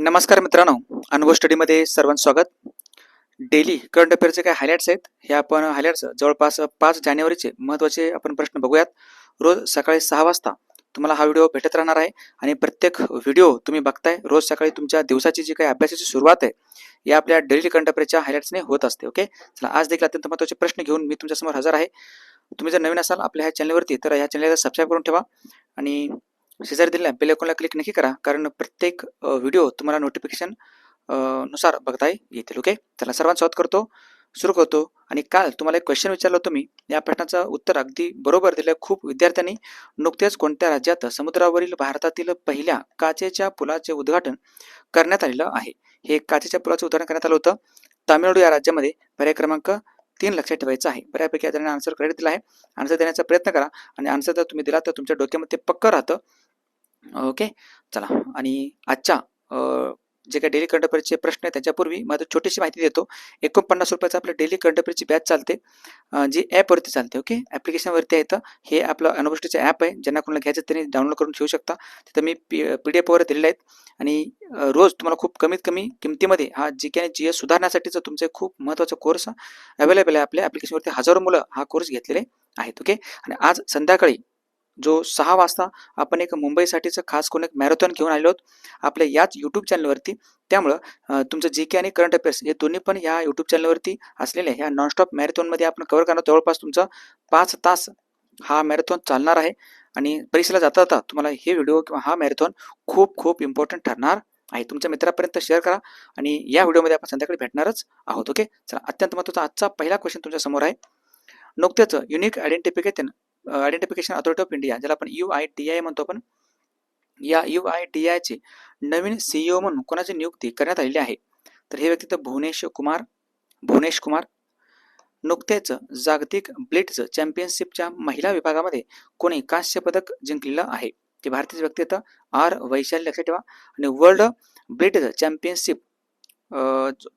नमस्कार मित्रांनो अनुभव स्टडीमध्ये सर्वांचं स्वागत. डेली करंट अफेअरचे काय हायलाइट्स आहेत हे आपण हायलाइट्स जवळपास पाच जानेवारीचे महत्त्वाचे आपण प्रश्न बघूयात. रोज सकाळी सहा वाजता तुम्हाला हा व्हिडिओ भेटत राहणार आहे आणि प्रत्येक व्हिडिओ तुम्ही बघताय रोज सकाळी तुमच्या दिवसाची जी काही अभ्यासाची सुरुवात आहे या आपल्या डेली करंट अफेअरच्या हायलाइट्सने होत असते ओके चला आज देखील अत्यंत महत्त्वाचे प्रश्न घेऊन मी तुमच्यासमोर हजर आहे. तुम्ही जर नवीन असाल आपल्या ह्या चॅनलवरती तर ह्या चॅनलला सबस्क्राईब करून ठेवा आणि शेजारी दिलेल्या बेल आयकॉनला क्लिक नक्की करा. कारण प्रत्येक व्हिडिओ तुम्हाला नोटिफिकेशननुसार बघता येतील ओके चला सर्वांत स्वागत करतो. सुरू करतो. आणि काल तुम्हाला एक क्वेश्चन विचारलं होतं मी. या प्रश्नाचं उत्तर अगदी बरोबर दिलं खूप विद्यार्थ्यांनी. नुकत्याच कोणत्या राज्यात समुद्रावरील भारतातील पहिल्या काचेच्या पुलाचे उद्घाटन करण्यात आलेलं आहे? हे काचेच्या पुलाचं उद्घाटन करण्यात आलं होतं. तामिळनाडू या राज्यामध्ये पर्याय क्रमांक तीन लक्षात ठेवायचं आहे. बऱ्यापैकी आन्सर क्रेडिट दिला आहे. आन्सर देण्याचा प्रयत्न करा. आणि आन्सर जर तुम्ही दिला तर तुमच्या डोक्यामध्ये पक्क राहतं. ओके चला. आणि आजच्या जे काही डेली करंट अफेअरचे प्रश्न आहेत त्याच्यापूर्वी माझं छोटीशी माहिती देतो. एकोणपन्नास रुपयाचं आपलं डेली करंट अफेअरची बॅच चालते. जी ॲपवरती चालते ओके? ॲप्लिकेशनवरती आहे तर हे आपलं अनुभूष्टीचं ॲप आहे. ज्यांना कोणाला घ्यायचं त्यांनी डाउनलोड करून ठेवू शकता. तिथं मी पी पी डी एफवर दिलेले आहेत. आणि रोज तुम्हाला खूप कमीत कमी किमतीमध्ये हा जी के आणि जी एस सुधारण्यासाठीचं तुमचे खूप महत्त्वाचा कोर्स अवेलेबल आहे. आपल्या ॲप्लिकेशनवरती हजारो मुलं हा कोर्स घेतलेले आहेत ओके? आणि आज संध्याकाळी जो सहा वाजता आपण एक मुंबईसाठीचं खास करून एक मॅरेथॉन घेऊन आलो आहोत. आपल्या याच यूट्यूब चॅनलवरती त्यामुळं तुमचं जी के आणि करंट अफेअर्स हे दोन्ही पण या यूट्यूब चॅनलवरती असलेल्या ह्या नॉनस्टॉप मॅरेथॉनमध्ये आपण कव्हर करणार जवळपास तुमचं पाच तास हा मॅरेथॉन चालणार आहे. आणि परीक्षेला जाता जाता तुम्हाला हे व्हिडिओ किंवा हा मॅरेथॉन खूप खूप इम्पॉर्टंट ठरणार आहे. तुमच्या मित्रापर्यंत शेअर करा आणि या व्हिडिओमध्ये आपण संध्याकाळी भेटणारच आहोत ओके चला अत्यंत महत्त्वाचा आजचा पहिला क्वेश्चन तुमच्यासमोर आहे. नुकत्याच unique identification identification authority of India ज्याला आपण यू आय टी आय म्हणतो आपण. या यू आय टी आयचे नवीन सीईओ म्हणून कोणाची नियुक्ती करण्यात आलेली आहे? तर हे व्यक्ती तर भुवनेश कुमार भुवनेश कुमार. नुकतेच जागतिक ब्लिट्स चॅम्पियनशिपच्या महिला विभागामध्ये कोणी कांस्य पदक जिंकलेलं आहे? ते भारतीय व्यक्ती तर आर वैशाली लक्षात ठेवा. आणि वर्ल्ड ब्लिट्स चॅम्पियनशिप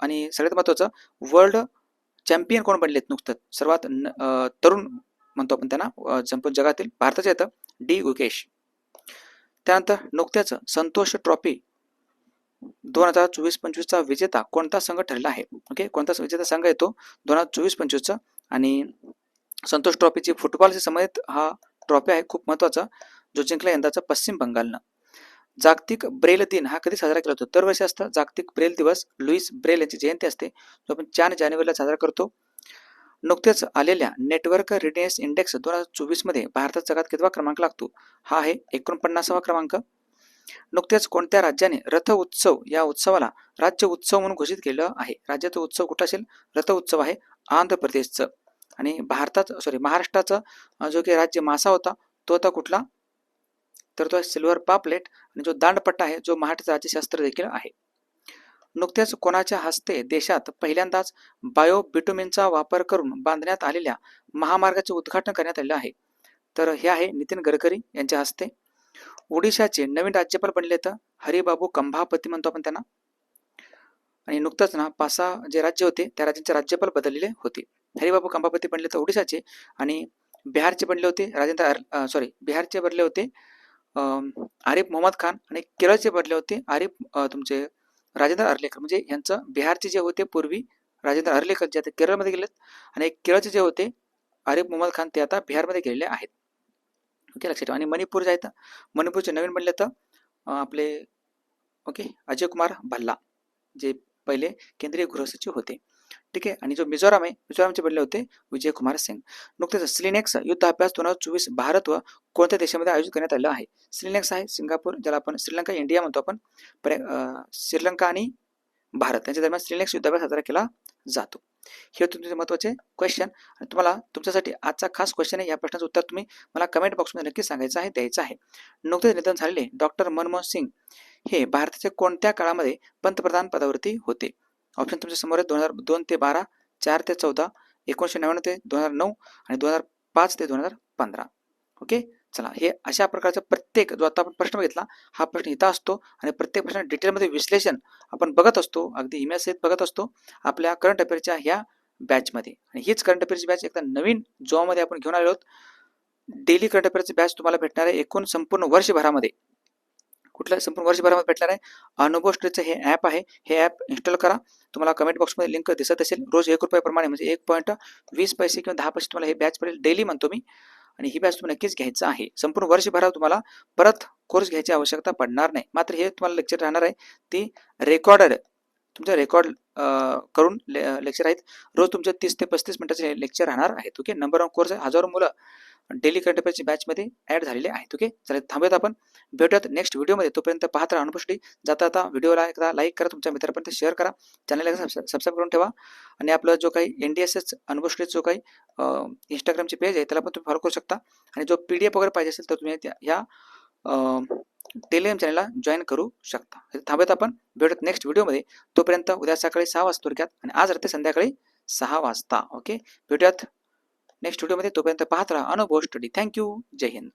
आणि सगळ्यात महत्त्वाचं वर्ल्ड चॅम्पियन कोण बनलेत नुकतंच? सर्वात तरुण म्हणतो आपण त्यांना संपूर्ण जगातील भारताचे येतं डी गुकेश त्यानंतर नुकत्याच संतोष ट्रॉफी दोन हजार चोवीस पंचवीसचा विजेता कोणता संघ ठरला आहे? ओके कोणता विजेता संघ येतो दोन हजार चोवीस पंचवीसचा. आणि संतोष ट्रॉफीची फुटबॉलशी संबंधित हा ट्रॉफी आहे खूप महत्त्वाचा जो जिंकला यंदाचा पश्चिम बंगालनं. जागतिक ब्रेल दिन हा कधी साजरा केला जातो? दरवर्षी असतं जागतिक ब्रेल दिवस. लुईस ब्रेल यांची जयंती असते जो आपण चार जानेवारीला साजरा करतो. नुकत्याच आलेल्या नेटवर्क रिडिनेस इंडेक्स दोन हजार चोवीसमध्ये भारतात जगात कितवा क्रमांक लागतो? हा आहे एकोणपन्नासावा क्रमांक. नुकत्याच कोणत्या राज्याने रथ उत्सव या उत्सवाला राज्य उत्सव म्हणून घोषित केलं आहे? राज्याचा उत्सव कुठं असेल? रथ उत्सव आहे आंध्र प्रदेशचं. आणि भारतात सॉरी महाराष्ट्राचं जो काही राज्य मासा होता तो आता कुठला? तर तो सिल्वर पापलेट. आणि जो दांडपट्टा आहे जो मराठीचं राज्यशास्त्र देखील आहे. नुकत्याच कोणाच्या हस्ते देशात पहिल्यांदाच बायो बिटुमिनचा वापर करून बांधण्यात आलेल्या महामार्गाचे उद्घाटन करण्यात आलेलं आहे. तर हे आहे नितीन गडकरी यांच्या हस्ते. ओडिशाचे नवीन राज्यपाल बनले तर हरिबाबू कंभापती म्हणतो आपण त्यांना. आणि नुकतंच ना पाच सहा जे राज्य होते त्या राज्यांचे राज्यपाल बदललेले होते. हरिबाबू कंभापती बनले तर ओडिशाचे आणि बिहारचे बनले होते राजेंद्र सॉरी बिहारचे बनले होते अं, आरिफ मोहम्मद खान आणि केरळचे बनले होते. आरिफ तुमचे राजेंद्र अर्लेकर म्हणजे यांचं बिहारचे जे होते पूर्वी राजेंद्र अर्लेकर जे आता केरळमध्ये गेलेत आणि केरळचे जे होते आरिफ मोहम्मद खान ते आता बिहारमध्ये गेलेले आहेत. ओके लक्षात ठेवा. आणि मणिपूर जे आहेत मणिपूरचे नवीन बनले तर आपले ओके अजय कुमार भल्ला जे पहिले केंद्रीय गृहसचिव होते. ठीक आहे? आणि जो मिझोराम आहे मिझोरामचे बनले होते विजय कुमार सिंग. नुकतेच स्लिनेक्स युद्ध अभ्यास दोन हजार चोवीस भारत व कोणत्या देशामध्ये आयोजित करण्यात आलं आहे? स्लिनेक्स आहे सिंगापूर ज्याला आपण श्रीलंका इंडिया म्हणतो आपण. श्रीलंका आणि भारत यांच्या दरम्यान स्लिनेक्स युद्धाभ्यास साजरा केला जातो. हे होते तुमचे महत्त्वाचे क्वेश्चन आणि तुम्हाला तुमच्यासाठी आजचा खास क्वेश्चन आहे. या प्रश्नाचं उत्तर तुम्ही मला कमेंट बॉक्समध्ये नक्की सांगायचं आहे द्यायचं आहे. नुकतेच निधन झालेले डॉक्टर मनमोहन सिंग हे भारताच्या कोणत्या काळामध्ये पंतप्रधान पदावरती होते? ऑप्शन तुमच्यासमोर आहे दोन हजार दोन ते बारा चार ते चौदा एकोणीसशे नव्याण्णव ते दोन हजार नऊ आणि दोन हजार पाच ते दोन हजार पंधरा. ओके? चला हे अशा प्रकारचा प्रत्येक जो आता आपण प्रश्न बघितला हा प्रश्न इथं असतो आणि प्रत्येक प्रश्न डिटेलमध्ये विश्लेषण आपण बघत असतो अगदी इमेज सहित बघत असतो आपल्या करंट अफेअरच्या ह्या बॅचमध्ये आणि हीच करंट अफेअरची बॅच एकदा नवीन जॉमध्ये आपण घेऊन आलो आहोत. डेली करंट अफेअरची बॅच तुम्हाला भेटणार आहे एकूण संपूर्ण वर्षभरामध्ये. कुठला संपूर्ण वर्षभरामध्ये भेटणार आहे? अनुभव स्टडीचं हे ॲप आहे. हे ॲप इन्स्टॉल करा. तुम्हाला कमेंट बॉक्समध्ये लिंक दिसत असेल. रोज एक रुपयाप्रमाणे म्हणजे एक पॉईंट वीस पैसे किंवा दहा पैसे तुम्हाला हे बॅच पडेल डेली म्हणतो मी. आणि ही बॅच तुम्हाला नक्कीच घ्यायचं आहे. संपूर्ण वर्षभरात तुम्हाला परत कोर्स घ्यायची आवश्यकता पडणार नाही. मात्र हे तुम्हाला लेक्चर राहणार आहे. ती रेकॉर्डेड तुमचं रेकॉर्ड करून लेक्चर आहेत. रोज तुमचे तीस ते पस्तीस मिनिटाचे लेक्चर राहणार आहेत. ओके नंबर ऑफ कोर्स हजारो मुलं डेली करंट अफेअरची बॅचमध्ये ॲड झालेले आहेत ओके चालेल थांबूयात आपण. भेटूयात नेक्स्ट व्हिडिओमध्ये तोपर्यंत पाहत राहा अनुभवसाठी जाता आता व्हिडिओला एकदा लाईक करा तुमच्या मित्रापर्यंत शेअर करा. चॅनलला सबस्क्राईब करून ठेवा. आणि आपलं जो काही एन डी एस एस अनुभवसाठी जो काही इंस्टाग्रामची पेज आहे त्याला पण तुम्ही फॉलो करू शकता. आणि जो पी डी एफ वगैरे पाहिजे असेल तर तुम्ही या टेलिग्राम चॅनलला जॉईन करू शकता. थांबत आपण. भेटत नेक्स्ट व्हिडिओमध्ये तोपर्यंत उद्या सकाळी सहा वाजता थोडक्यात. आणि आज रात्री संध्याकाळी सहा वाजता ओके भेटूयात. नेक्स्ट व्हिडिओमध्ये तोपर्यंत पाहत राहा. अनुभव स्टडी. थँक्यू जय हिंद.